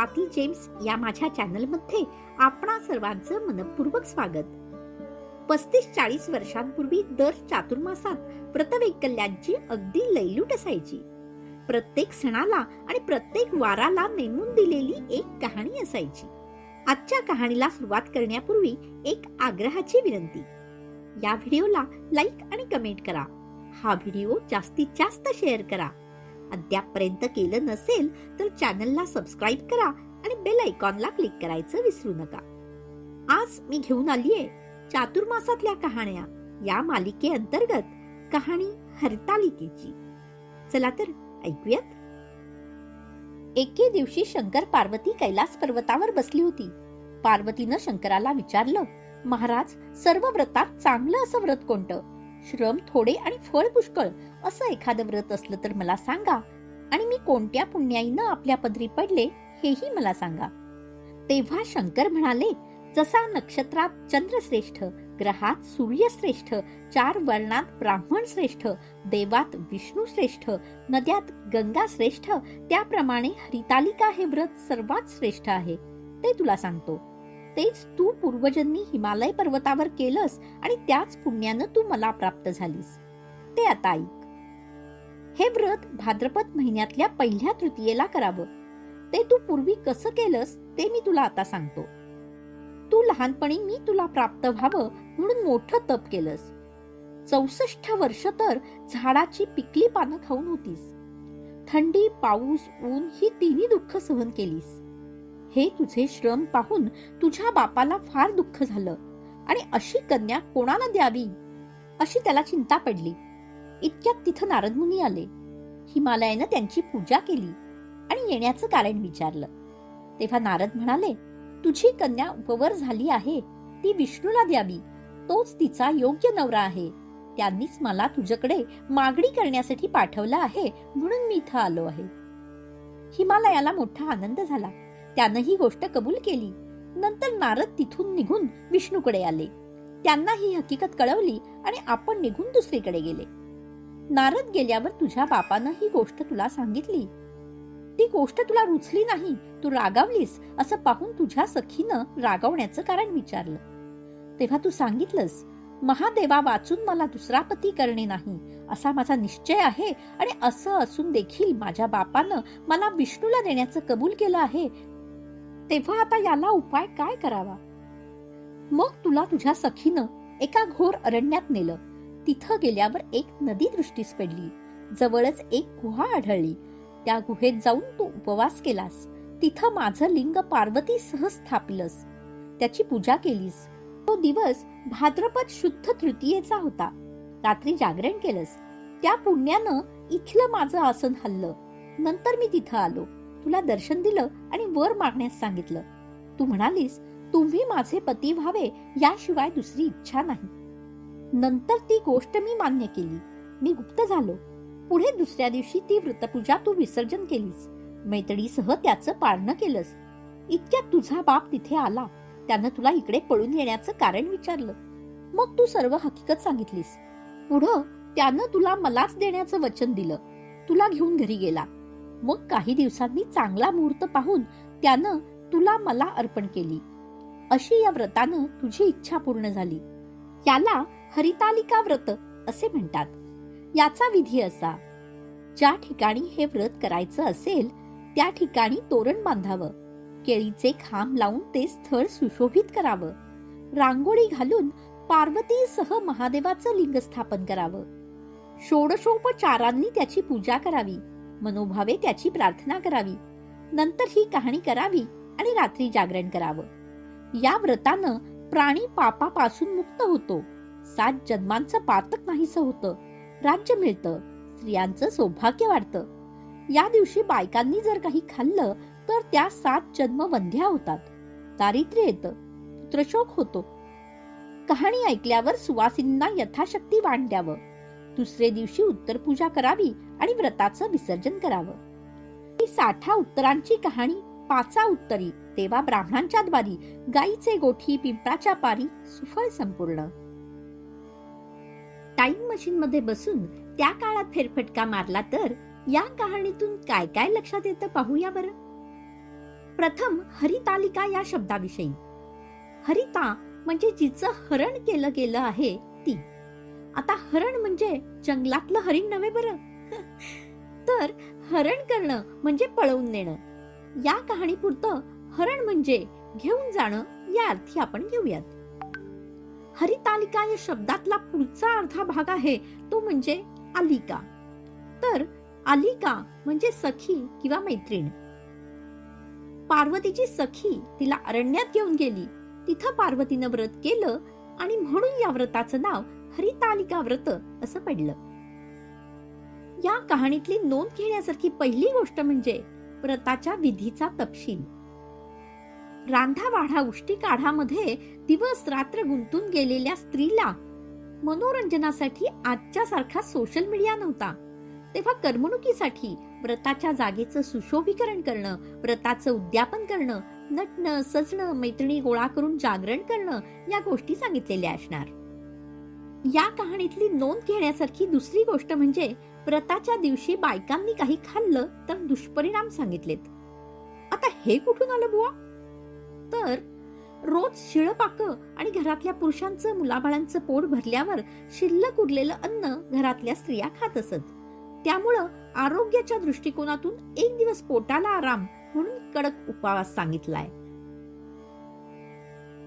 Swati James या माझ्या चॅनलमध्ये आपणा सर्वांचं मनपूर्वक स्वागत. पस्तीस चाळीस वर्षांपूर्वी दर चातुर्मासात व्रतवैकल्यांची अगदी लैलूट असायची. प्रत्येक सणाला आणि प्रत्येक वाराला नेमून दिलेली एक कहाणी असायची. आजच्या कहाणीला सुरुवात करण्यापूर्वी एक आग्रहाची विनंती. या व्हिडिओला लाईक आणि कमेंट करा. हा व्हिडिओ जास्तीत जास्त शेअर करा. अद्यापपर्यंत केलं नसेल तर चॅनलला सबस्क्राईब करा आणि बेल आयकॉनला क्लिक करायचं विसरू नका. आज मी घेऊन आलीये चातुर्मासातल्या कहाण्या. या मालिके अंतर्गत कहाणी हरतालिकेची. चला तर ऐकूयात. एके दिवशी शंकर पार्वती कैलास पर्वतावर बसली होती. पार्वतीनं शंकराला विचारलं महाराज सर्व व्रतात चांगलं असं व्रत कोणतं? श्रम थोडे आणि फळ पुष्कळ असं एखादं व्रत असलं तर मला सांगा. आणि मी कोणत्या पुण्याईनं आपल्या पदरी पडले हेही मला सांगा. तेव्हा शंकर म्हणाले जसा नक्षत्रात चंद्र श्रेष्ठ ग्रहात सूर्य श्रेष्ठ चार वर्णात ब्राह्मण श्रेष्ठ देवात विष्णू श्रेष्ठ नद्यात गंगा श्रेष्ठ त्याप्रमाणे हरितालिका हे व्रत सर्वात श्रेष्ठ आहे. ते तुला सांगतो. तेच तू पूर्वजन्मी हिमालय पर्वतावर केलंस आणि त्याच पुण्यानं तू मला प्राप्त झालीस. ते आता ऐक. हे व्रत भाद्रपद महिन्यातल्या पहिल्या तृतीयेला करावं. ते तू पूर्वी कसं केलंस ते मी तुला आता सांगतो. तू लहानपणी मी तुला प्राप्त व्हावं म्हणून मोठं तप केलंस. चौसष्ट वर्ष तर झाडाची पिकली पानं खाऊन होतीस. थंडी पाऊस ऊन ही तिन्ही दुःख सहन केलीस. हे तुझे श्रम पाहून तुझ्या बापाला फार दुःख झालं. आणि अशी कन्या कोणाला द्यावी? अशी त्याला चिंता पडली. इतक्यात तिथं नारद मुनी आले. हिमालयानं त्यांची पूजा केली आणि येण्याचं कारण विचारलं. तेव्हा नारद म्हणाले तुझी कन्या उपवर झाली आहे. ती विष्णूला द्यावी. तोच तिचा योग्य नवरा आहे. त्यांनीच मला तुझ्याकडे मागणी करण्यासाठी पाठवलं आहे म्हणून मी इथं आलो आहे. हिमालयाला मोठा आनंद झाला. त्यानं ही गोष्ट कबूल केली. नंतर नारद तिथून निघून विष्णूकडे आले. त्यांना ही हकीकत कळवली आणि आपण निघून दुसरीकडे गेले. नारद गेल्यावर तुझ्या बापानं ही गोष्ट तुला सांगितली. ती गोष्ट तुला रुचली नाही तू रागावलीस असं पाहून तुझ्या सखीनं रागवण्याचं कारण विचारलं. तेव्हा तू सांगितलंस महादेवा वाचून मला दुसरा पती करणे नाही. असा माझा निश्चय आहे आणि असं असून देखील माझ्या बापानं मला विष्णूला देण्याचं कबूल केलं आहे तेव्हा आता याला उपाय काय करावा? मग तुला तुझ्या सखीनं एका घोर अरण्यात नेलं. तिथं गेल्यावर एक नदी दृष्टीस पडली. जवळच एक गुहा आढळली. त्या गुहेत जाऊन तू उपवास केलास. तिथं माझं लिंग पार्वती सह स्थापलंस. त्याची पूजा केलीस. तो दिवस भाद्रपद शुद्ध तृतीयेचा होता. रात्री जागरण केलंस. त्या पुण्यानं इथलं माझं आसन हल्लं. नंतर मी तिथं आलो. तुला दर्शन दिलं आणि वर मागण्यास सांगितलं. तू म्हणालीस तुम्ही माझे पती व्हावे याशिवाय दुसरी इच्छा नाही. नंतर ती गोष्ट मी मान्य केली. मी गुप्त झालो. पुढे दुसऱ्या दिवशी ती व्रतपूजा तू विसर्जन केलीस. मैत्रीसह त्याचं पाळणं केलंस. इतक्यात तुझा बाप तिथे आला. त्यानं तुला इकडे पळून येण्याचं कारण विचारलं. मग तू सर्व हकीकत सांगितलीस. पुढं त्यानं तुला मलाच देण्याचं वचन दिलं. तुला घेऊन घरी गेला. मग काही दिवसांनी चांगला मुहूर्त पाहून त्यानं तुला मला अर्पण केली. अशी या व्रतानं तुझी इच्छा पूर्ण झाली. याला हरितालिका व्रत असे म्हणतात. याचा विधी असा. ज्या ठिकाणी हे व्रत करायचं असेल त्या ठिकाणी तोरण बांधावं. केळीचे खांब लावून ते स्थळ सुशोभित करावं. रांगोळी घालून पार्वतीसह महादेवाचं लिंग स्थापन करावं. षोडशोपचारांनी त्याची पूजा करावी. मनोभावे त्याची प्रार्थना करावी. नंतर ही कहाणी करावी आणि रात्री जागरण करावं. या व्रतानं प्राणी पापापासून मुक्त होतो. सात जन्मांचं पातक नाहीसं होतं. राज्य मिळतं. स्त्रियांचं सौभाग्य वाढतं. या दिवशी बायकांनी जर काही खाल्लं तर त्या सात जन्म वंध्या होतात. दारिद्र्य येतं. पुत्रशोक होतो. कहाणी ऐकल्यावर सुवासिनींना यथाशक्ती वाण द्यावं. दुसरे दिवशी उत्तर पूजा करावी आणि व्रताचं विसर्जन करावं. ही साठा उत्तरांची कहाणी पाचा उत्तरी तेव्हा ब्राह्मणांच्या द्वारी गाईचे गोठी पिंपळाच्या पारी सुफळ संपूर्ण. टाइम मशीन मध्ये बसून त्या काळात फेरफटका मारला तर या कहाणीतून काय काय लक्षात येतं पाहूया बरं? प्रथम हरितालिका या शब्दाविषयी. हरिता म्हणजे जिचं हरण केलं गेलं आहे ती. आता हरण म्हणजे जंगलातलं हरिण नव्हे बरं? तर हरण करणं म्हणजे पळवून नेणं. या कहाणीपुरतं हरण म्हणजे घेऊन जाणं या अर्थी आपण घेऊयात. हरितालिका या शब्दातला पुढचा अर्धा भाग आहे तो म्हणजे आलिका. तर आलिका म्हणजे सखी किंवा मैत्रीण. पार्वतीची सखी तिला अरण्यात घेऊन गेली. तिथं पार्वतीनं व्रत केलं आणि म्हणून या व्रताचं नाव हरितालिका व्रत असं पडलं. या कहाणीतली नोंद घेण्यासारखी पहिली गोष्ट म्हणजे व्रताच्या विधीचा तपशील. रांधा वाढा उष्टी काढामध्ये दिवस रात्र गुंतून गेलेल्या स्त्रीला मनोरंजनासाठी आजच्या सारखा सोशल मीडिया नव्हता. तेव्हा करमणुकीसाठी व्रताच्या जागेचं सुशोभीकरण करणं व्रताचं उद्यापन करणं नटणं सजणं मैत्रिणी गोळा करून जागरण करणं या गोष्टी सांगितलेल्या असणार. या कहाणीतली नोंद घेण्यासारखी दुसरी गोष्ट म्हणजे व्रताच्या दिवशी बायकांनी काही खाल्लं तर दुष्परिणाम सांगितलेत. आता हे कुठून आलं बुवा? तर रोज शिळपाक आणि घरातल्या पुरुषांचं मुलाबाळांचं पोट भरल्यावर शिल्लक उरलेलं अन्न घरातल्या स्त्रिया खात असत. त्यामुळं आरोग्याच्या दृष्टिकोनातून एक दिवस पोटाला आराम म्हणून कडक उपवास सांगितलाय.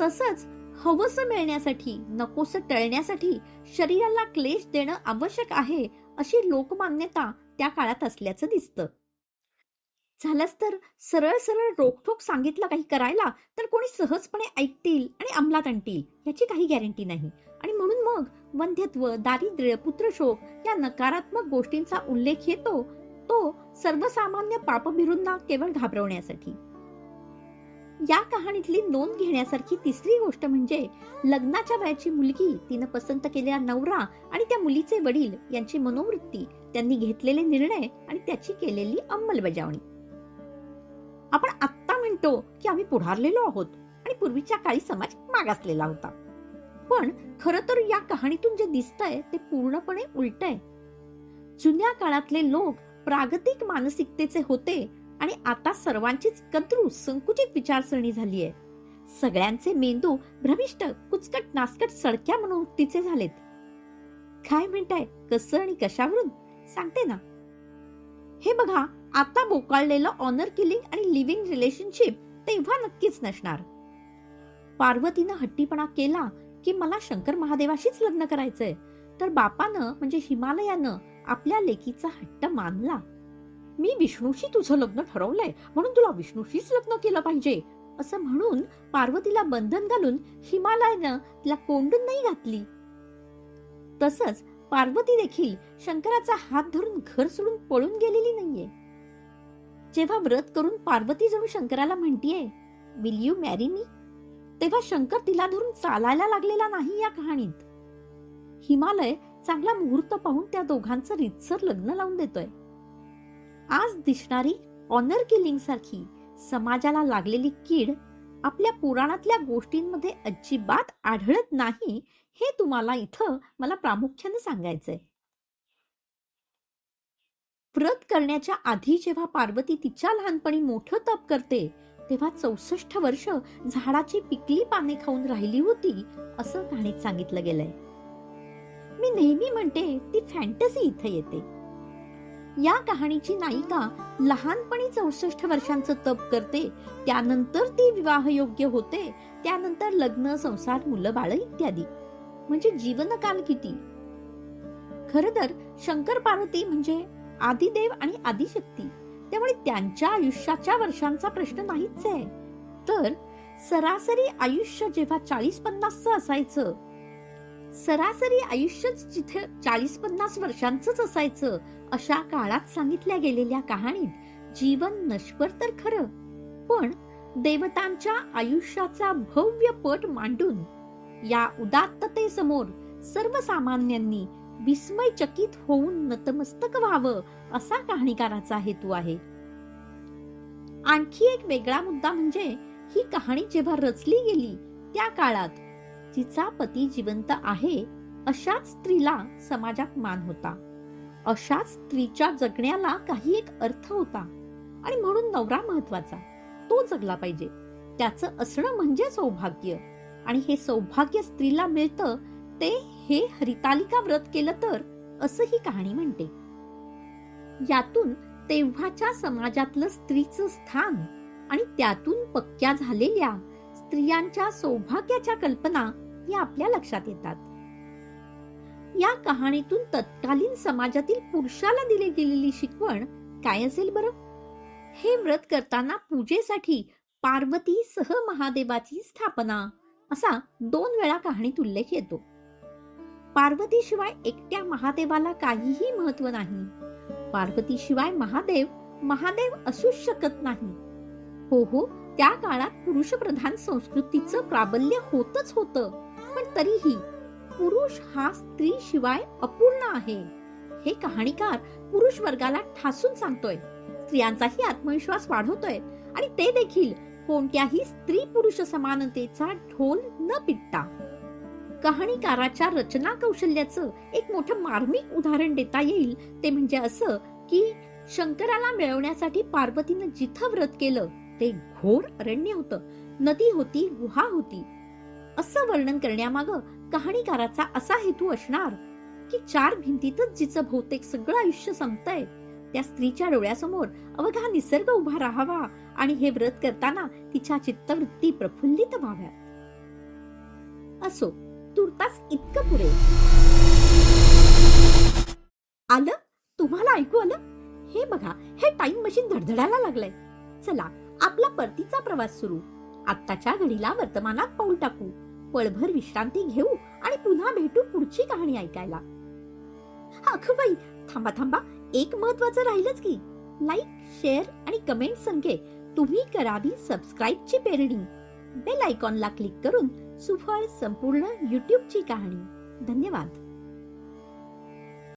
तसंच हवस मिळण्यासाठी नकोस टळण्यासाठी शरीराला क्लेश देणं आवश्यक आहे अशी लोकमान्यता त्या काळात असल्याचं दिसतं. झालंच तर सरळ सरळ रोखोक सांगितलं काही करायला तर कोणी सहजपणे ऐकतील आणि अंमलात आणतील याची काही गॅरंटी नाही. आणि म्हणून मग वंध्यत्व दारिद्र्य पुत्रशोक या नकारात्मक गोष्टींचा उल्लेख येतो तो सर्वसामान्य पापभिरूंना केवळ घाबरवण्यासाठी. या कहाणीतली नोंद घेण्यासारखी तिसरी गोष्ट म्हणजे लग्नाच्या वयाची मुलगी तिनं पसंत केलेला नवरा आणि त्या मुलीचे वडील यांची मनोवृत्ती त्यांनी घेतलेले निर्णय आणि त्याची केलेली अंमलबजावणी. आपण आत्ता म्हणतो की आम्ही पुढारलेलो आहोत आणि पूर्वीच्या काळी समाज मागासलेला होता. पण खर तर या कहाणीतून जे दिसतंय ते पूर्णपणे उलट आहे जुन्या काळातले लोक प्रागतिक मानसिकतेचे होते आणि आता सर्वांचीच कद्रू संकुचित विचारसरणी झाली आहे सगळ्यांचे मेंदू भ्रमिष्ट कुचकट नासकट सडक्या मनोवृत्तीचे झालेत. काय म्हणताय कसं आणि कशावरून? सांगते ना. हे बघा आता बोकाळलेलं ऑनर किलिंग आणि लिव्हिंग रिलेशनशिप तेव्हा नक्कीच नसणार. पार्वतीनं हट्टीपणा केला की मला शंकर महादेवाशीच लग्न करायचंय. तर बापानं म्हणजे हिमालयानं आपल्या लेकीचा हट्ट मानला. मी विष्णूशी तुझं लग्न ठरवलंय म्हणून तुला विष्णूशीच लग्न केलं पाहिजे. असं म्हणून पार्वतीला बंधन घालून हिमालयानं तिला कोंडून नाही घातली. तसंच पार्वती देखील शंकराचा हात धरून घर सोडून पळून गेलेली नाहीये. जेव्हा व्रत करून पार्वती जणू शंकराला म्हणतीये विल यू मॅरी मी तेव्हा शंकर तिला धरून चालायला लागलेला नाही या कहाणीत. हिमालय चांगला मुहूर्त पाहून त्या दोघांचं रितसर लग्न लावून देतोय. आज दिसणारी ऑनर किलिंग सारखी समाजाला लागलेली कीड आपल्या पुराणातल्या गोष्टींमध्ये अजिबात आढळत नाही हे तुम्हाला इथं मला प्रामुख्याने सांगायचंय. व्रत करण्याच्या आधी जेव्हा पार्वती तिच्या लहानपणी मोठं तप करते तेव्हा चौसष्ट वर्ष झाडाची पिकली पाने खाऊन राहिली होती असं कहाणीत सांगितलं गेलंय. मी नेहमी म्हणते ती फॅन्टसी इथे येते. या कहाणीची नायिका लहानपणी चौसष्ट वर्षांचं तप करते. त्यानंतर ती विवाहयोग्य होते. त्यानंतर लग्न संसार मुलं बाळ इत्यादी. म्हणजे जीवनकाल किती? खर तर शंकर पार्वती म्हणजे आदिदेव आणि आदिशक्ती. त्यामुळे त्यांच्या आयुष्याच्या वर्षांचा प्रश्न नाहीच आहे. तर सरासरी आयुष्य जेव्हा चाळीस पन्नासचं असायचं सरासरी आयुष्यच जिथे चाळीस पन्नास वर्षांचंच असायचं अशा काळात सांगितल्या गेलेल्या कहाणीत जीवन नश्वर तर खरं पण देवतांच्या आयुष्याचा भव्य पट मांडून या उदात्ततेसमोर सर्वसामान्यांनी विस्मयचकित होऊन नतमस्तक व्हावं असा कहाणीकाराचा हेतू आहे. आणखी एक वेगळा मुद्दा म्हणजे ही कहाणी जेव्हा रचली गेली त्या काळात तिचा पती जिवंत आहे अशाच स्त्रीला समाजात मान होता. अशा स्त्रीच्या जगण्याला काही एक अर्थ होता. आणि म्हणून नवरा महत्त्वाचा तो जगला पाहिजे. त्याचं असणं म्हणजे सौभाग्य. आणि हे सौभाग्य स्त्रीला मिळतं ते हे हरितालिका व्रत केलं तर असं ही कहाणी म्हणते. यातून तेव्हाच्या समाजातलं स्त्रीचं स्थान आणि त्यातून पक्क्या झालेल्या स्त्रियांच्या सौभाग्याच्या कल्पना या आपल्या लक्षात येतात. या कहाणीतून तत्कालीन समाजातील पुरुषाला दिली गेलेली शिकवण काय असेल बरं? हे व्रत करताना पूजेसाठी पार्वती सह महादेवाची स्थापना असा दोन वेळा कहाणीत उल्लेख येतो. पार्वतीशिवाय एकट्या महादेवाला काहीही महत्त्व नाही. पार्वतीशिवाय महादेव महादेव असूच शकत नाही. हो हो त्या काळात पुरुषप्रधान संस्कृतीचं प्राबल्य होतच होतं. पण तरीही पुरुष हा स्त्री शिवाय अपूर्ण आहे. हे कहाणीकार पुरुष वर्गाला ठासून सांगतोय. स्त्रियांचाही आत्मविश्वास वाढवतोय आणि ते देखील कोणत्याही स्त्री पुरुष समानतेचा ढोल न पिटता. कहाणीकाराच्या रचना कौशल्याचं एक मोठं मार्मिक उदाहरण देता येईल. ते म्हणजे असं की शंकराला मिळवण्यासाठी पार्वतीनं जिथं व्रत केलं ते घोर अरण्य होतं. नदी होती गुहा होती. असं वर्णन करण्यामागं कहाणीकाराचा असा हेतू असणार की चार भिंतीतच जिचं बहुतेक सगळं आयुष्य संपतंय त्या स्त्रीच्या डोळ्यासमोर अवघा निसर्ग उभा राहावा आणि हे व्रत करताना तिच्या चित्तवृत्ती प्रफुल्लित व्हाव्यात. असो तुर्तास इतकं पुरे. आलं? तुम्हाला ऐकू आलं? हे बघा हे टाइम मशीन धडधडायला लागलंय. चला आपला परतीचा प्रवास सुरू. आत्ताच्या घडीला वर्तमानात पाऊल टाकू. पळभर विश्रांती घेऊ आणि पुन्हा भेटू पुढची कहाणी ऐकायला. अखबाई थांबा थांबा. एक महत्वाचं राहिलंच की. लाईक शेअर आणि कमेंट संख्ये तुम्ही करावी सबस्क्राईबची पेरणी. बेल आयकॉनला क्लिक करून सुफळ संपूर्ण युट्यूबची कहाणी. धन्यवाद.